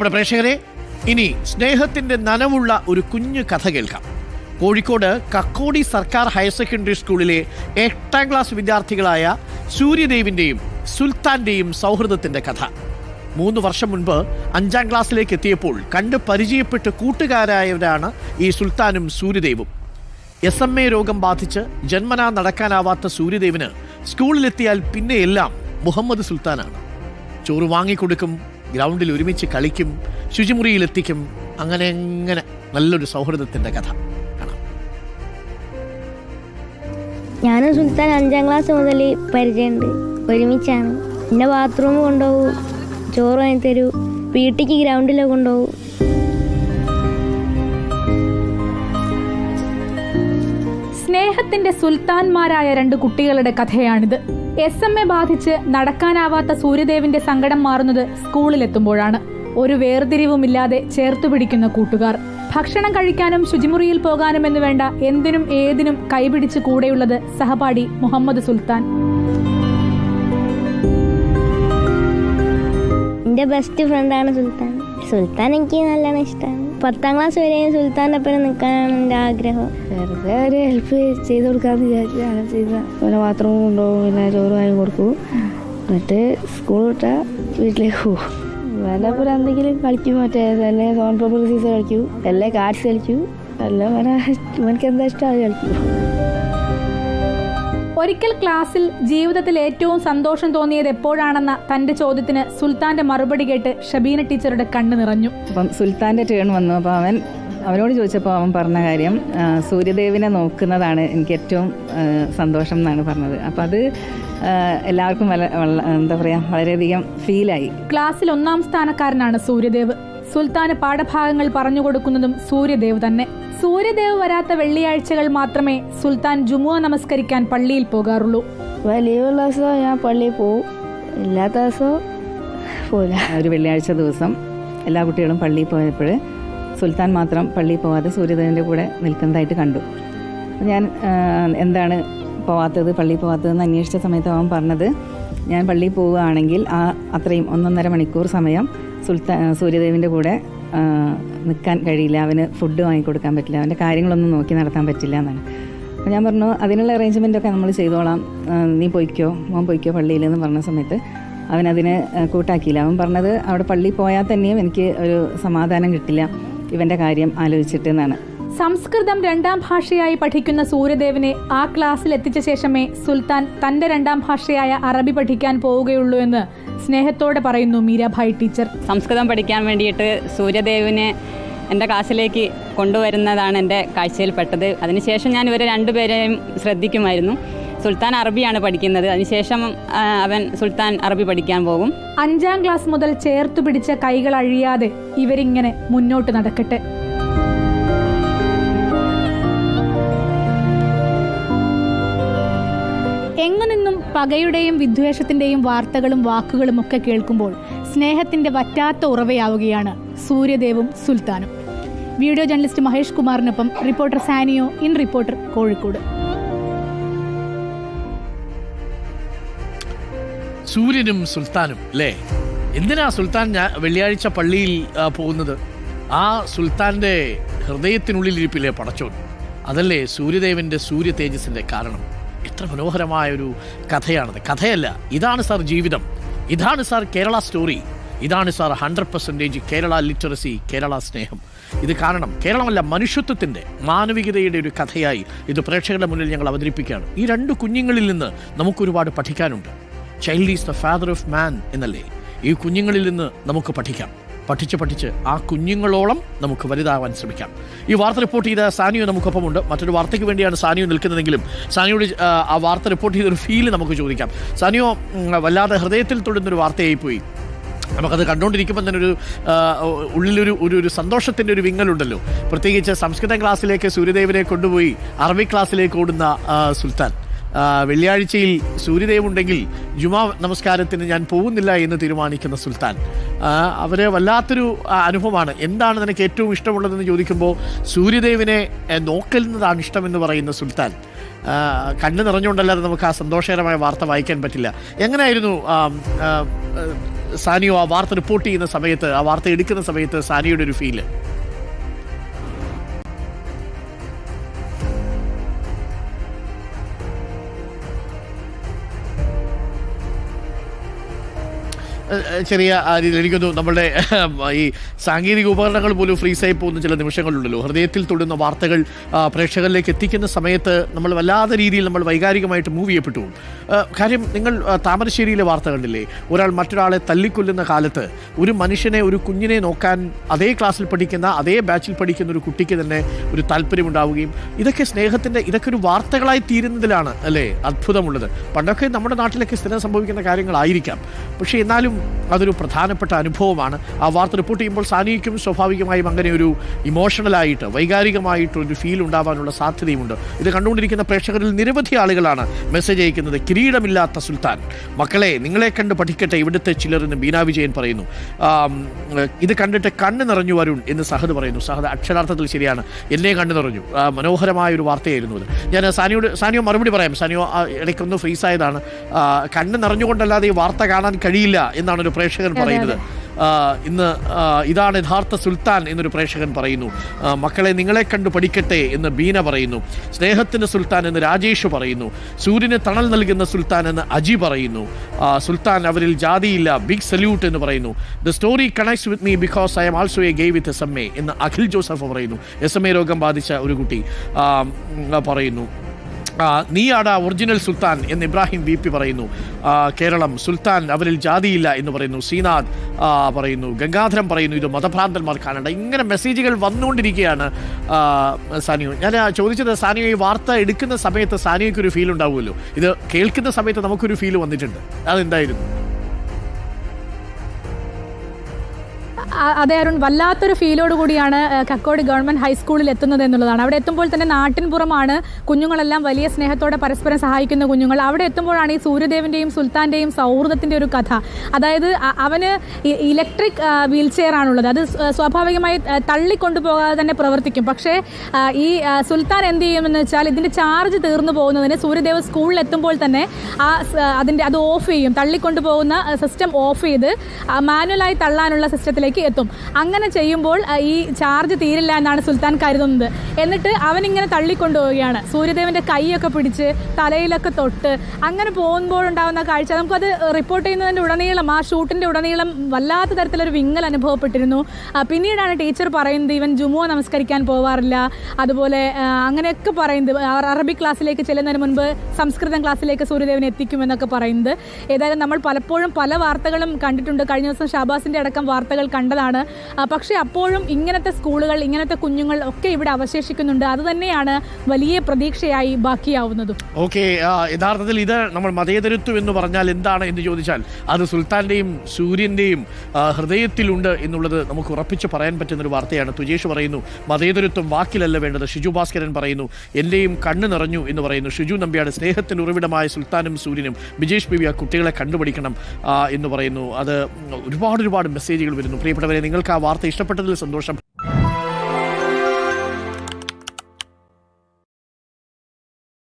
നമ്മുടെ പ്രേക്ഷകരെ ഇനി സ്നേഹത്തിന്റെ നനവുള്ള ഒരു കുഞ്ഞു കഥ കേൾക്കാം. കോഴിക്കോട് കക്കോടി സർക്കാർ ഹയർ സെക്കൻഡറി സ്കൂളിലെ എട്ടാം ക്ലാസ് വിദ്യാർത്ഥികളായ സൂര്യദേവിന്റെയും സുൽത്താന്റെയും സൗഹൃദത്തിന്റെ കഥ. മൂന്ന് വർഷം മുൻപ് അഞ്ചാം ക്ലാസ്സിലേക്ക് എത്തിയപ്പോൾ കണ്ട് പരിചയപ്പെട്ട് കൂട്ടുകാരായവരാണ് ഈ സുൽത്താനും സൂര്യദേവും. എസ് എം എ രോഗം ബാധിച്ച് ജന്മനാ നടക്കാനാവാത്ത സൂര്യദേവിന് സ്കൂളിലെത്തിയാൽ പിന്നെയെല്ലാം മുഹമ്മദ് സുൽത്താനാണ്. ചോറ് വാങ്ങിക്കൊടുക്കും ഗ്രൗണ്ടിൽ ഒരുമിച്ച് കളിക്കും ശുചിമുറിയിലെത്തിക്കും. അങ്ങനെ എങ്ങനെ? നല്ലൊരു സൗഹൃദത്തിന്റെ കഥ. കാണാം. ഞാനും സുൽത്താൻ അഞ്ചാം ക്ലാസ് മുതൽ പരിചയമുണ്ട്. ഒരുമിച്ചാണ്. എന്നെ ബാത്റൂം കൊണ്ടുപോകും. ചോറ് വാങ്ങി തരൂ വീട്ടിലേക്ക് ഗ്രൗണ്ടിലൊക്കെ കൊണ്ടുപോകും. സ്നേഹത്തിന്റെ സുൽത്താൻമാരായ രണ്ട് കുട്ടികളുടെ കഥയാണിത്. എസ് എം എ ബാധിച്ച് നടക്കാനാവാത്ത സൂര്യദേവിന്റെ സങ്കടം മാറുന്നത് സ്കൂളിലെത്തുമ്പോഴാണ്. ഒരു വേർതിരിവുമില്ലാതെ ചേർത്തു പിടിക്കുന്ന കൂട്ടുകാർ. ഭക്ഷണം കഴിക്കാനും ശുചിമുറിയിൽ പോകാനും എന്ന് വേണ്ട എന്തിനും ഏതിനും കൈപിടിച്ച് കൂടെയുള്ളത് സഹപാഠി മുഹമ്മദ് സുൽത്താൻ. എന്റെ ബെസ്റ്റ് ഫ്രണ്ടാണ് സുൽത്താൻ. സുൽത്താൻ എനിക്ക് നല്ലോണം ഇഷ്ടമാണ് പത്താം ക്ലാസ് വരെ സുൽത്താന്റെ ഒപ്പം നിൽക്കാനാണ് എന്റെ ആഗ്രഹം. വെറുതെ ഒരു ഹെൽപ്പ് ചെയ്ത് കൊടുക്കാമെന്ന് വിചാരിച്ചു അങ്ങനെ ചെയ്ത പിന്നെ ബാത്റൂം കൊണ്ടുപോകും പിന്നെ ചോറ് വാങ്ങി കൊടുക്കും. എന്നിട്ട് സ്കൂൾ വിട്ടാൽ വീട്ടിലേക്ക് പോകും. വല്ലപ്പോൾ എന്തെങ്കിലും കളിക്കും മറ്റേ തന്നെ സോൺ പേപ്പർ സീസ് കളിക്കും എല്ലാം കാർഡ്സ് കളിക്കും. എല്ലാം വേറെ ഇവനക്ക് എന്താ ഇഷ്ടം അത് കളിക്കും. ഒരിക്കൽ ക്ലാസ്സിൽ ജീവിതത്തിൽ ഏറ്റവും സന്തോഷം തോന്നിയത് എപ്പോഴാണെന്ന തന്റെ ചോദ്യത്തിന് സുൽത്താന്റെ മറുപടി കേട്ട് ഷബീന ടീച്ചറുടെ കണ്ണു നിറഞ്ഞു. അപ്പം സുൽത്താന്റെ ടേൺ വന്നു. അപ്പോൾ അവൻ അവനോട് ചോദിച്ചപ്പോൾ അവൻ പറഞ്ഞ കാര്യം സൂര്യദേവിനെ നോക്കുന്നതാണ് എനിക്ക് ഏറ്റവും സന്തോഷം എന്നാണ് പറഞ്ഞത്. അപ്പോൾ അത് എല്ലാവർക്കും എന്താ പറയുക വളരെയധികം ഫീലായി ക്ലാസ്സിൽ ഒന്നാം സ്ഥാനക്കാരനാണ് സൂര്യദേവ്. സുൽത്താന് പാഠഭാഗങ്ങൾ പറഞ്ഞു കൊടുക്കുന്നതും സൂര്യദേവ് തന്നെ. സൂര്യദേവ് വരാത്ത വെള്ളിയാഴ്ചകൾ മാത്രമേ സുൽത്താൻ ജുമുഅ നമസ്കരിക്കാൻ പള്ളിയിൽ പോകാറുള്ളൂ. ലീവുള്ള ദിവസം ഞാൻ പള്ളിയിൽ പോകും ഇല്ലാത്ത ദിവസം പോല ഒരു വെള്ളിയാഴ്ച ദിവസം എല്ലാ കുട്ടികളും പള്ളിയിൽ പോയപ്പോൾ സുൽത്താൻ മാത്രം പള്ളിയിൽ പോവാതെ സൂര്യദേവന്റെ കൂടെ നിൽക്കുന്നതായിട്ട് കണ്ടു. ഞാൻ എന്താണ് പോവാത്തത് പള്ളിയിൽ പോവാത്തതെന്ന് അന്വേഷിച്ച സമയത്ത് അവൻ പറഞ്ഞത് ഞാൻ പള്ളിയിൽ പോവുകയാണെങ്കിൽ ആ അത്രയും ഒന്നൊന്നര മണിക്കൂർ സമയം സുൽത്താൻ സൂര്യദേവിന്റെ കൂടെ നിൽക്കാൻ കഴിയില്ല അവന് ഫുഡ് വാങ്ങിക്കൊടുക്കാൻ പറ്റില്ല അവന്റെ കാര്യങ്ങളൊന്നും നോക്കി നടത്താൻ പറ്റില്ല എന്നാണ്. അപ്പോൾ ഞാൻ പറഞ്ഞു അതിനുള്ള അറേഞ്ച്മെന്റൊക്കെ നമ്മൾ ചെയ്തോളാം. നീ പൊയ്ക്കോ മോൻ പൊയ്ക്കോ പള്ളിയിൽ എന്ന് പറഞ്ഞ സമയത്ത് ആ, കൂട്ടാക്കിയില്ല. അവൻ പറഞ്ഞത് അവിടെ പള്ളിയിൽ പോയാൽ തന്നെയും എനിക്ക് ഒരു സമാധാനം കിട്ടില്ല ഇവന്റെ കാര്യം ആലോചിച്ചിട്ട് എന്നാണ്. സംസ്കൃതം രണ്ടാം ഭാഷയായി പഠിക്കുന്ന സൂര്യദേവനെ ആ ക്ലാസ്സിൽ എത്തിച്ച ശേഷമേ സുൽത്താൻ തന്റെ രണ്ടാം ഭാഷയായ അറബി പഠിക്കാൻ പോവുകയുള്ളൂ എന്ന് സ്നേഹത്തോടെ പറയുന്നു മീരാഭായ് ടീച്ചർ. സംസ്കൃതം പഠിക്കാൻ വേണ്ടിയിട്ട് സൂര്യദേവിനെ എന്റെ ക്ലാസ്സിലേക്ക് കൊണ്ടുവരുന്നതാണ് എന്റെ കാഴ്ചയിൽപ്പെട്ടത്. അതിനുശേഷം ഞാൻ ഇവരെ രണ്ടുപേരെയും ശ്രദ്ധിക്കുമായിരുന്നു. സുൽത്താൻ അറബിയാണ് പഠിക്കുന്നത്. അതിനുശേഷം അവൻ സുൽത്താൻ അറബി പഠിക്കാൻ പോകും. അഞ്ചാം ക്ലാസ് മുതൽ ചേർത്തു പിടിച്ച കൈകൾ അഴിയാതെ ഇവരിങ്ങനെ മുന്നോട്ട് നടക്കട്ടെ. എങ്ങു നിന്നും പകയുടെയും വിദ്വേഷത്തിന്റെയും വാർത്തകളും വാക്കുകളും ഒക്കെ കേൾക്കുമ്പോൾ സ്നേഹത്തിന്റെ വറ്റാത്ത ഉറവയാവുകയാണ് സൂര്യദേവും സുൽത്താനും. Video journalist Mahesh കുമാറിനൊപ്പം reporter Saniyo in reporter Kozhikode. സൂര്യനും സുൽത്താനും അല്ലേ? എന്തിനാ സുൽത്താൻ ഞാൻ വെള്ളിയാഴ്ച പള്ളിയിൽ പോകുന്നത്? ആ സുൽത്താന്റെ ഹൃദയത്തിനുള്ളിലിരിപ്പിലെ പടച്ചോൻ? അതല്ലേ സൂര്യദേവന്റെ സൂര്യ തേജസ്സിന്റെ കാരണം? എത്ര മനോഹരമായ ഒരു കഥയാണത്. കഥയല്ല ഇതാണ് സാർ ജീവിതം. ഇതാണ് സാർ കേരള സ്റ്റോറി. ഇതാണ് sir hundred percentage Kerala literacy Kerala സ്നേഹം. ഇത് കാരണം കേരളമല്ല മനുഷ്യത്വത്തിന്റെ മാനവികതയുടെ ഒരു കഥയായി ഇത് പ്രേക്ഷകരുടെ മുന്നിൽ ഞങ്ങൾ അവതരിപ്പിക്കുകയാണ്. ഈ രണ്ട് കുഞ്ഞുങ്ങളിൽ നിന്ന് നമുക്കൊരുപാട് പഠിക്കാനുണ്ട്. Child is the father of man എന്നല്ലേ? ഈ കുഞ്ഞുങ്ങളിൽ നിന്ന് നമുക്ക് പഠിക്കാം. പഠിച്ച് പഠിച്ച് ആ കുഞ്ഞുങ്ങളോളം നമുക്ക് വലുതാവാൻ ശ്രമിക്കാം. ഈ വാർത്ത റിപ്പോർട്ട് ചെയ്ത സാനിയോ നമുക്കൊപ്പമുണ്ട്. മറ്റൊരു വാർത്തയ്ക്ക് വേണ്ടിയാണ് സാനിയോ നിൽക്കുന്നതെങ്കിലും സാനിയോട് ആ, വാർത്ത റിപ്പോർട്ട് ചെയ്തൊരു ഫീൽ നമുക്ക് ചോദിക്കാം. സാനിയോ വല്ലാതെ ഹൃദയത്തിൽ തൊടുന്നൊരു വാർത്തയായി പോയി നമുക്കത് കണ്ടുകൊണ്ടിരിക്കുമ്പോൾ തന്നെ ഒരു ഉള്ളിലൊരു ഒരു ഒരു സന്തോഷത്തിന്റെ ഒരു വിങ്ങലുണ്ടല്ലോ. പ്രത്യേകിച്ച് സംസ്കൃതം ക്ലാസ്സിലേക്ക് സൂര്യദേവനെ കൊണ്ടുപോയി അറബി ക്ലാസ്സിലേക്ക് ഓടുന്ന സുൽത്താൻ. വെള്ളിയാഴ്ചയിൽ സൂര്യദേവ് ഉണ്ടെങ്കിൽ ജുമാ നമസ്കാരത്തിന് ഞാൻ പോകുന്നില്ല എന്ന് തീരുമാനിക്കുന്ന സുൽത്താൻ. അവരെ വല്ലാത്തൊരു അനുഭവമാണ്. എന്താണ് നിനക്ക് ഏറ്റവും ഇഷ്ടമുള്ളതെന്ന് ചോദിക്കുമ്പോൾ സൂര്യദേവിനെ നോക്കലുന്നതാണ് ഇഷ്ടമെന്ന് പറയുന്ന സുൽത്താൻ. കണ്ണ് നിറഞ്ഞുകൊണ്ടല്ലാതെ നമുക്ക് ആ സന്തോഷകരമായ വാർത്ത വായിക്കാൻ പറ്റില്ല. എങ്ങനെയായിരുന്നു സാനിയോ ആ വാർത്ത റിപ്പോർട്ട് ചെയ്യുന്ന സമയത്ത് ആ വാർത്ത എടുക്കുന്ന സമയത്ത് സാനിയുടെ ഒരു ഫീൽ ചെറിയ രീതിയിൽ എനിക്കൊന്നു നമ്മളുടെ ഈ സാങ്കേതിക ഉപകരണങ്ങൾ പോലും ഫ്രീസായി പോകുന്ന ചില നിമിഷങ്ങളുണ്ടല്ലോ. ഹൃദയത്തിൽ തൊടുന്ന വാർത്തകൾ പ്രേക്ഷകരിലേക്ക് എത്തിക്കുന്ന സമയത്ത് നമ്മൾ വല്ലാത്ത രീതിയിൽ നമ്മൾ വൈകാരികമായിട്ട് മൂവ് ചെയ്യപ്പെട്ടു. കാര്യം നിങ്ങൾ താമരശ്ശേരിയിലെ വാർത്ത കണ്ടില്ലേ? ഒരാൾ മറ്റൊരാളെ തല്ലിക്കൊല്ലുന്ന കാലത്ത് ഒരു മനുഷ്യനെ ഒരു കുഞ്ഞിനെ നോക്കാൻ അതേ ക്ലാസ്സിൽ പഠിക്കുന്ന അതേ ബാച്ചിൽ പഠിക്കുന്ന ഒരു കുട്ടിക്ക് തന്നെ ഒരു താല്പര്യമുണ്ടാവുകയും ഇതൊക്കെ സ്നേഹത്തിന്റെ ഇതൊക്കെ ഒരു വാർത്തകളായി തീരുന്നതിലാണ് അല്ലേ? അത്ഭുതമുള്ളത്. പണ്ടൊക്കെ നമ്മുടെ നാട്ടിലൊക്കെ സ്ഥിരം സംഭവിക്കുന്ന കാര്യങ്ങളായിരിക്കാം. പക്ഷേ എന്നാലും അതൊരു പ്രധാനപ്പെട്ട അനുഭവമാണ്. ആ വാർത്ത റിപ്പോർട്ട് ചെയ്യുമ്പോൾ സാനിക്കും സ്വാഭാവികമായും അങ്ങനെ ഒരു ഇമോഷണലായിട്ട് വൈകാരികമായിട്ടൊരു ഫീൽ ഉണ്ടാവാനുള്ള സാധ്യതയുമുണ്ട്. ഇത് കണ്ടുകൊണ്ടിരിക്കുന്ന പ്രേക്ഷകരിൽ നിരവധി ആളുകളാണ് മെസ്സേജ് അയക്കുന്നത്. കിരീടമില്ലാത്ത സുൽത്താൻ. മക്കളെ നിങ്ങളെ കണ്ട് പഠിക്കട്ടെ. ഇവിടുത്തെ ചിലർ എന്ന് ബീന വിജയൻ പറയുന്നു. ഇത് കണ്ടിട്ട് കണ്ണ് നിറഞ്ഞു വരുൺ എന്ന് സഹദ് പറയുന്നു. സഹദ് അക്ഷരാർത്ഥത്തിൽ ശരിയാണ്. എന്നെ കണ്ണ് നിറഞ്ഞു. മനോഹരമായ ഒരു വാർത്തയായിരുന്നു അത് ഞാൻ സാനിയോട് സാനിയോ മറുപടി പറയാം. സാനിയോ ഇടയ്ക്കൊന്ന് ഫ്രീസ് ആയതാണ്. ആ, കണ്ണ് നിറഞ്ഞുകൊണ്ടല്ലാതെ ഈ വാർത്ത കാണാൻ കഴിയില്ല എന്നാണ് ഒരു പ്രേക്ഷകൻ പറയുന്നത്. ഇന്ന് ഇതാണ് യഥാർത്ഥ സുൽത്താൻ എന്നൊരു പ്രേക്ഷകൻ പറയുന്നു. മക്കളെ നിങ്ങളെ കണ്ടു പഠിക്കട്ടെ എന്ന് ബീന പറയുന്നു. സ്നേഹത്തിന് സുൽത്താൻ എന്ന് രാജേഷ് പറയുന്നു. സൂര്യന് തണൽ നൽകുന്ന സുൽത്താൻ എന്ന് അജി പറയുന്നു. സുൽത്താൻ അവരിൽ ജാതിയില്ല ബിഗ് സല്യൂട്ട് എന്ന് പറയുന്നു. The story connects with me because I am also a gay with S M A എന്ന് അഖിൽ ജോസഫ് പറയുന്നു. എസ് എം എ രോഗം ബാധിച്ച ഒരു കുട്ടി പറയുന്നു. നീയാടാ ഒറിജിനൽ സുൽത്താൻ എന്ന് ഇബ്രാഹിം വി പി പറയുന്നു. കേരളം സുൽത്താൻ അവരിൽ ജാതിയില്ല എന്ന് പറയുന്നു. ശ്രീനാഥ് പറയുന്നു. ഗംഗാധരം പറയുന്നു ഇത് മതഭ്രാന്തന്മാർ കാണണ്ട ഇങ്ങനെ മെസ്സേജുകൾ വന്നുകൊണ്ടിരിക്കുകയാണ് സാനിയോ. ഞാൻ ചോദിച്ചത് സാനിയോ ഈ വാർത്ത എടുക്കുന്ന സമയത്ത് സാനിയോയ്ക്കൊരു ഫീൽ ഉണ്ടാവുമല്ലോ? ഇത് കേൾക്കുന്ന സമയത്ത് നമുക്കൊരു ഫീൽ വന്നിട്ടുണ്ട്. അതെന്തായിരുന്നു? അതെ അരുൺ വല്ലാത്തൊരു ഫീലോട് കൂടിയാണ് കക്കോട് ഗവൺമെന്റ് ഹൈസ്കൂളിൽ എത്തുന്നത് എന്നുള്ളതാണ്. അവിടെ എത്തുമ്പോൾ തന്നെ നാട്ടിൻപുറമാണ് കുഞ്ഞുങ്ങളെല്ലാം വലിയ സ്നേഹത്തോടെ പരസ്പരം സഹായിക്കുന്ന കുഞ്ഞുങ്ങൾ. അവിടെ എത്തുമ്പോഴാണ് ഈ സൂര്യദേവന്റെയും സുൽത്താന്റെയും സൗഹൃദത്തിന്റെ ഒരു കഥ. അതായത് അവന് ഇലക്ട്രിക് വീൽ ചെയർ ആണുള്ളത്. അത് സ്വാഭാവികമായി തള്ളിക്കൊണ്ടുപോകാതെ തന്നെ പ്രവർത്തിക്കും. പക്ഷേ ഈ സുൽത്താൻ എന്ത് ചെയ്യുമെന്ന് വെച്ചാൽ ഇതിന്റെ ചാർജ് തീർന്നു പോകുന്നതിന് സൂര്യദേവ് സ്കൂളിൽ എത്തുമ്പോൾ തന്നെ ആ അതിന്റെ അത് ഓഫ് ചെയ്യും. തള്ളിക്കൊണ്ടു പോകുന്ന സിസ്റ്റം ഓഫ് ചെയ്ത് മാനുവലായി തള്ളാനുള്ള സിസ്റ്റത്തിലേക്ക് എത്തും അങ്ങനെ ചെയ്യുമ്പോൾ ഈ ചാർജ് തീരില്ല എന്നാണ് സുൽത്താൻ കരുതുന്നത്. എന്നിട്ട് അവനിങ്ങനെ തള്ളിക്കൊണ്ടുപോവുകയാണ്. സൂര്യദേവന്റെ കൈയൊക്കെ പിടിച്ച് തലയിലൊക്കെ തൊട്ട് അങ്ങനെ പോകുമ്പോഴുണ്ടാകുന്ന കാഴ്ച. നമുക്കത് റിപ്പോർട്ട് ചെയ്യുന്നതിന്റെ ഉടനീളം ആ ഷൂട്ടിന്റെ ഉടനീളം വല്ലാത്ത തരത്തിലൊരു വിങ്ങൽ അനുഭവപ്പെട്ടിരുന്നു. പിന്നീടാണ് ടീച്ചർ പറയുന്നത് ഇവൻ ജുമുവ നമസ്കരിക്കാൻ പോവാറില്ല. അതുപോലെ അങ്ങനെയൊക്കെ പറയുന്നത് അറബി ക്ലാസ്സിലേക്ക് ചെല്ലുന്നതിന് മുൻപ് സംസ്കൃതം ക്ലാസ്സിലേക്ക് സൂര്യദേവനെ എത്തിക്കുമെന്നൊക്കെ പറയുന്നത്. ഏതായാലും നമ്മൾ പലപ്പോഴും പല വാർത്തകളും കണ്ടിട്ടുണ്ട്. കഴിഞ്ഞ ദിവസം ഷാബാസിന്റെ അടക്കം വാർത്തകൾ കണ്ടതാണ്. പക്ഷേ അപ്പോഴും ഇങ്ങനത്തെ സ്കൂളുകൾ ഇങ്ങനത്തെ കുഞ്ഞുങ്ങൾ ഒക്കെ ഇവിടെ അവശേഷിക്കുന്നുണ്ട്. അത് തന്നെയാണ് വലിയ പ്രതീക്ഷയായി ബാക്കിയാവുന്നതും. ഓക്കെ യഥാർത്ഥത്തിൽ ഇത് നമ്മൾ മതേതരത്വം എന്ന് പറഞ്ഞാൽ എന്താണ് എന്ന് ചോദിച്ചാൽ അത് സുൽത്താന്റെയും സൂര്യന്റെയും ഹൃദയത്തിലുണ്ട് എന്നുള്ളത് നമുക്ക് ഉറപ്പിച്ച് പറയാൻ പറ്റുന്ന ഒരു വാർത്തയാണ്. തുജേഷ് പറയുന്നു മതേതരത്വം വാക്കിലല്ല വേണ്ടത് ഷിജു ഭാസ്കരൻ പറയുന്നു എന്റെയും കണ്ണ് നിറഞ്ഞു എന്ന് പറയുന്നു. ഷിജു നമ്പ്യാട് സ്നേഹത്തിന് ഉറവിടമായ സുൽത്താനും സൂര്യനും ബിജേഷ് ബിബി ആ കുട്ടികളെ കണ്ടുപിടിക്കണം എന്ന് പറയുന്നു. അത് ഒരുപാട് ഒരുപാട് മെസ്സേജുകൾ വരുന്നു. പ്രിയപ്പെട്ടവരെ നിങ്ങൾക്ക് ആ വാർത്ത ഇഷ്ടപ്പെട്ടതിൽ സന്തോഷം.